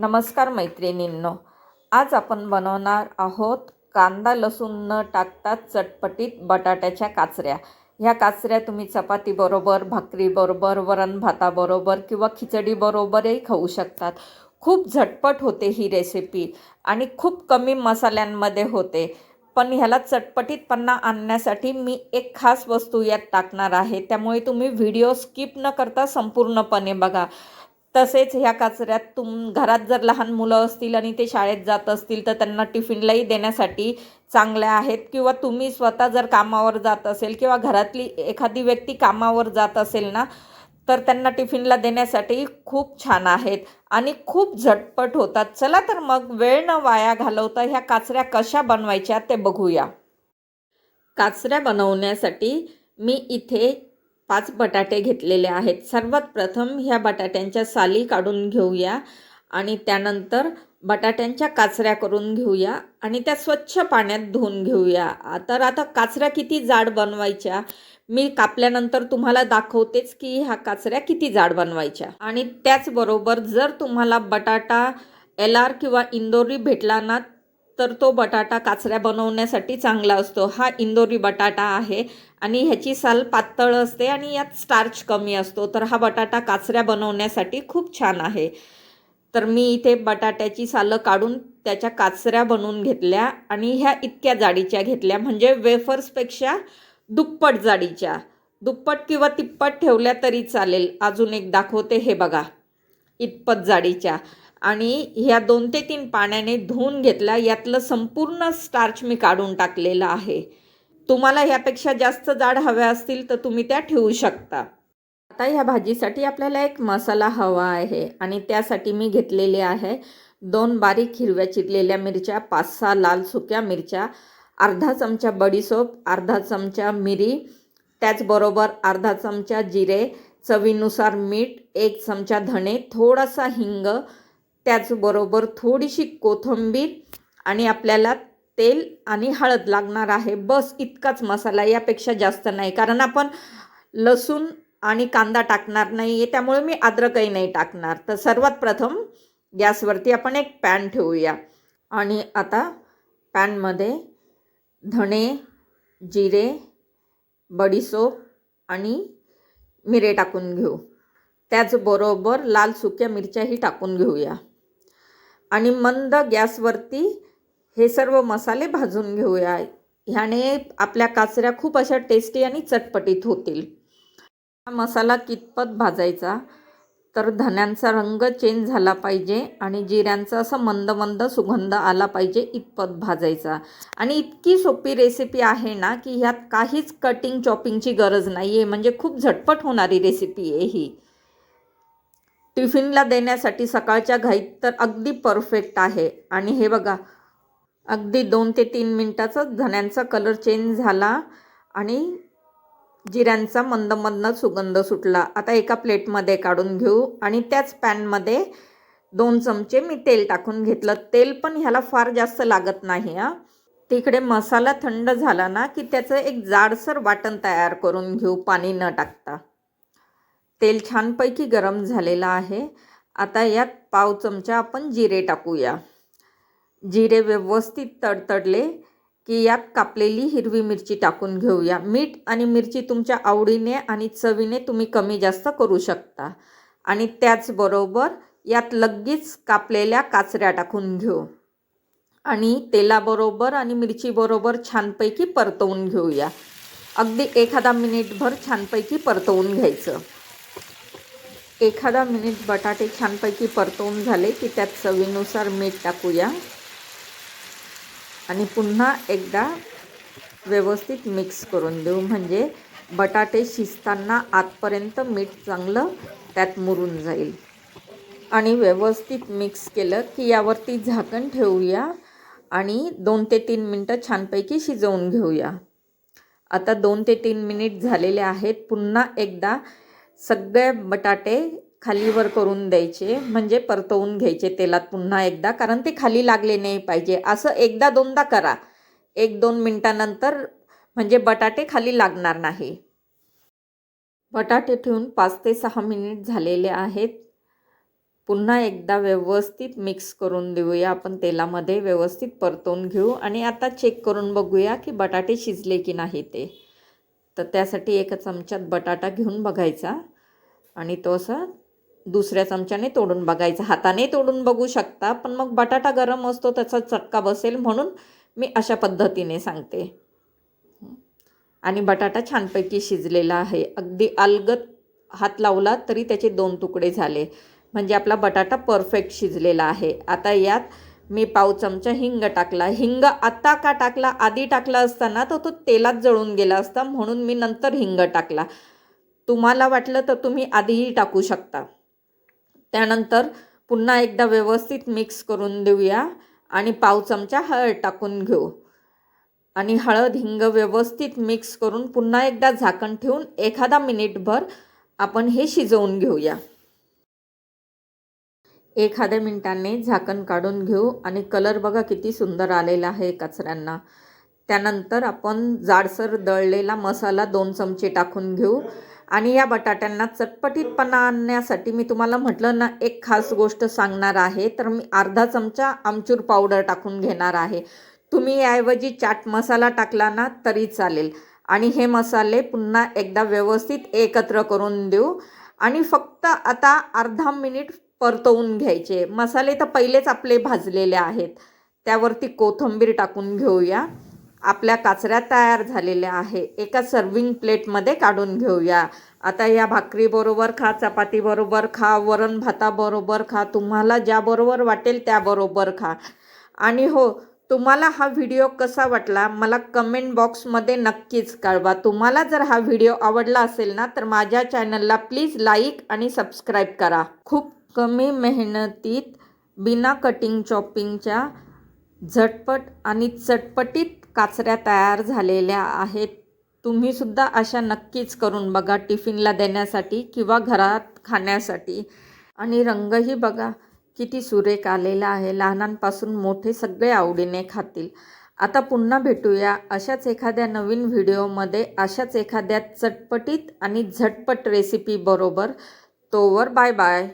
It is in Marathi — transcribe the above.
नमस्कार मैत्रिणींनो आज आपण बनवणार आहोत कांदा लसूण न टाकता चटपटीत बटाट्याच्या काचऱ्या. ह्या काचऱ्या तुम्ही चपातीबरोबर भाकरीबरोबर वरण भाताबरोबर किंवा खिचडीबरोबरही खाऊ शकतात. खूप झटपट होते ही रेसिपी आणि खूप कमी मसाल्यांमध्ये होते. पण ह्याला चटपटीतपणा आणण्यासाठी मी एक खास वस्तू यात टाकणार आहे. त्यामुळे तुम्ही व्हिडिओ स्किप न करता संपूर्णपणे बघा. तसेच ह्या कचऱ्यात तुम घरात जर लहान मुलं असतील आणि ते शाळेत जात असतील तर त्यांना टिफिनलाही देण्यासाठी चांगल्या आहेत. किंवा तुम्ही स्वतः जर कामावर जात असेल किंवा घरातली एखादी व्यक्ती कामावर जात असेल ना तर त्यांना टिफिनला देण्यासाठी खूप छान आहेत. आणि खूप झटपट होतात. चला तर मग वेळ न वाया घालवता ह्या काचऱ्या कशा बनवायच्या ते बघूया. काचऱ्या बनवण्यासाठी मी इथे पाच बटाटे घेतलेले आहेत. सर्वात प्रथम ह्या बटाट्यांच्या साली काढून घेऊया आणि त्यानंतर बटाट्यांच्या काचऱ्या करून घेऊया आणि त्या स्वच्छ पाण्यात धुवून घेऊया. तर आता काचऱ्या किती जाड बनवायच्या? मी कापल्यानंतर तुम्हाला दाखवतेच की ह्या काचऱ्या किती जाड बनवायच्या. आणि त्याचबरोबर जर तुम्हाला बटाटा एल आर किंवा इंदोरी भेटला ना तर तो बटाटा काचऱ्या बनवण्यासाठी चांगला असतो. हा इंदोरी बटाटा आहे आणि ह्याची साल पातळ असते आणि यात स्टार्च कमी असतो. तर हा बटाटा काचऱ्या बनवण्यासाठी खूप छान आहे. तर मी इथे बटाट्याची सालं काढून त्याच्या काचऱ्या बनवून घेतल्या आणि ह्या इतक्या जाडीच्या घेतल्या. म्हणजे वेफर्सपेक्षा दुप्पट जाडीच्या. दुप्पट किंवा तिप्पट ठेवल्या तरी चालेल. अजून एक दाखवते. हे बघा. इतपत जाडीच्या. आणि ह्या दोन ते तीन पाण्याने धुवून घेतला यातलं संपूर्ण स्टार्च मी काढून टाकलेलं आहे. तुम्हाला ह्यापेक्षा जास्त जाड हव्या असतील तर तुम्ही त्या ठेवू शकता. आता ह्या भाजीसाठी आपल्याला एक मसाला हवा आहे आणि त्यासाठी मी घेतलेले आहे दोन बारीक हिरव्या चिरलेल्या मिरच्या पाच सहा लाल सुक्या मिरच्या अर्धा चमचा बडीसोप अर्धा चमचा मिरी त्याचबरोबर अर्धा चमचा जिरे चवीनुसार मीठ एक चमचा धणे थोडासा हिंग त्याचबरोबर थोडीशी कोथिंबीर आणि आपल्याला तेल आणि हळद लागणार आहे. बस इतकाच मसाला यापेक्षा जास्त नाही. कारण आपण लसूण आणि कांदा टाकणार नाही आहे त्यामुळे मी अद्रकही नाही टाकणार. तर सर्वात प्रथम गॅसवरती आपण एक पॅन ठेवूया. आणि आता पॅनमध्ये धणे जिरे बडीसोप आणि मिरे टाकून घेऊ. त्याचबरोबर लाल सुक्या मिरच्याही टाकून घेऊया. आणि मंद गॅसवरती हे सर्व मसाले भाजून घेऊया. ह्याने आपल्या काचऱ्या खूप अशा टेस्टी आणि चटपटीत होतील. हा मसाला कितपत भाजायचा? तर धन्यांचा रंग चेंज झाला पाहिजे आणि जिऱ्यांचा असं मंद मंद सुगंध आला पाहिजे इतपत भाजायचा. आणि इतकी सोपी रेसिपी आहे ना की ह्यात काहीच कटिंग चॉपिंगची गरज नाही आहे म्हणजे खूप झटपट होणारी रेसिपी आहे ही. टिफिनला देण्यासाठी सकाळच्या घाईत तर अगदी परफेक्ट आहे. आणि हे बघा अगदी दोन ते तीन मिनटाचाच धण्यांचा कलर चेंज झाला आणि जिऱ्यांचा मंद मंद सुगंध सुटला. आता एका प्लेटमध्ये काढून घेऊ आणि त्याच पॅनमध्ये दोन चमचे मी तेल टाकून घेतलं. तेल पण ह्याला फार जास्त लागत नाही हां. तिकडे मसाला थंड झाला ना की त्याचं एक जाडसर वाटण तयार करून घेऊ पाणी न टाकता. तेल छानपैकी गरम झालेलं आहे. आता यात पाव चमचा आपण जिरे टाकूया. जिरे व्यवस्थित तडतडले की यात कापलेली हिरवी मिरची टाकून घेऊया. मीठ आणि मिरची तुमच्या आवडीने आणि चवीने तुम्ही कमी जास्त करू शकता. आणि त्याचबरोबर यात लगेच कापलेल्या काचऱ्या टाकून घेऊ. आणि तेलाबरोबर आणि मिरचीबरोबर छानपैकी परतवून घेऊया. अगदी एखादा मिनिटभर छानपैकी परतवून घ्यायचं. एखादा मिनिट बटाटे छानपैकी परतवून झाले की त्यात चवीनुसार मीठ टाकूया. आणि पुन्हा एकदा व्यवस्थित मिक्स करून देऊ. म्हणजे बटाटे शिजताना आतपर्यंत मीठ चांगलं त्यात मुरून जाईल. आणि व्यवस्थित मिक्स केलं की यावरती झाकण ठेवूया आणि दोन ते तीन मिनटं छानपैकी शिजवून घेऊया. आता दोन ते तीन मिनिट झालेले आहेत. पुन्हा एकदा सगळे बटाटे खालीवर करून द्यायचे म्हणजे परतवून घ्यायचे तेलात पुन्हा एकदा कारण ते खाली लागले नाही पाहिजे. असं एकदा दोनदा करा. एक दोन मिनटानंतर म्हणजे बटाटे खाली लागणार नाही. बटाटे ठेवून पाच ते सहा मिनिट झालेले आहेत. पुन्हा एकदा व्यवस्थित मिक्स करून देऊया आपण तेलामध्ये व्यवस्थित परतवून घेऊ. आणि आता चेक करून बघूया की बटाटे शिजले की नाही ते. तर त्यासाठी एका चमच्यात बटाटा घेऊन बघायचा. आणि तो असा दुसऱ्या चमच्याने तोडून बघायचा. हाताने तोडून बघू शकता पण मग बटाटा गरम असतो त्याचा चटका बसेल म्हणून मी अशा पद्धतीने सांगते. आणि बटाटा छानपैकी शिजलेला आहे. अगदी अलगत हात लावला तरी त्याचे दोन तुकडे झाले. म्हणजे आपला बटाटा परफेक्ट शिजलेला आहे. आता यात मी पाव चमचा हिंग टाकला. हिंग आत्ता का टाकला? आधी टाकला असताना तर तो तेलात जळून गेला असता म्हणून मी नंतर हिंग टाकला. तुम्हाला वाटलं तर तुम्ही आधीही टाकू शकता. त्यानंतर पुन्हा एकदा व्यवस्थित मिक्स करून देऊया आणि पाव चमचा हळद टाकून घेऊ. आणि हळद हिंग व्यवस्थित मिक्स करून पुन्हा एकदा झाकण ठेवून एखादा मिनिटभर आपण हे शिजवून घेऊया. एखाद्या मिनटांनी झाकण काढून घेऊ आणि कलर बघा किती सुंदर आलेला आहे कचऱ्यांना. त्यानंतर आपण जाडसर दळलेला मसाला दोन चमचे टाकून घेऊ आणि या बटाट्यांना चटपटीतपणा आणण्यासाठी मी तुम्हाला म्हटलं ना एक खास गोष्ट सांगणार आहे तर मी अर्धा चमचा आमचूर पावडर टाकून घेणार आहे. तुम्ही याऐवजी चाट मसाला टाकला ना तरी चालेल. आणि हे मसाले पुन्हा एकदा व्यवस्थित एकत्र करून देऊ. आणि फक्त आता अर्धा मिनिट परतवून घ्यायचे. मसाले तर पहिलेच आपले भाजलेले आहेत. त्यावरती कोथिंबीर टाकून घेऊया. आपल्या काचऱ्या तयार झालेल्या आहे. एका सर्विंग प्लेटमध्ये काढून घेऊया. आता या भाकरीबरोबर खा चपातीबरोबर खा वरण भाताबरोबर खा तुम्हाला ज्याबरोबर वाटेल त्याबरोबर खा. आणि हो तुम्हाला हा व्हिडिओ कसा वाटला मला कमेंट बॉक्समध्ये नक्कीच कळवा. तुम्हाला जर हा व्हिडिओ आवडला असेल ना तर माझ्या चॅनलला प्लीज लाईक आणि सबस्क्राईब करा. खूप कमी मेहनतीत बिना कटिंग चॉपिंगच्या झटपट आणि चटपटीत काचऱ्या तयार झालेल्या आहेत. तुम्हीसुद्धा अशा नक्कीच करून बघा टिफिनला देण्यासाठी किंवा घरात खाण्यासाठी. आणि रंगही बघा किती सुरेख आलेला आहे. लहानांपासून मोठे सगळे आवडीने खातील. आता पुन्हा भेटूया अशाच एखाद्या नवीन व्हिडिओमध्ये अशाच एखाद्या चटपटीत आणि झटपट रेसिपी बरोबर. तोवर बाय बाय.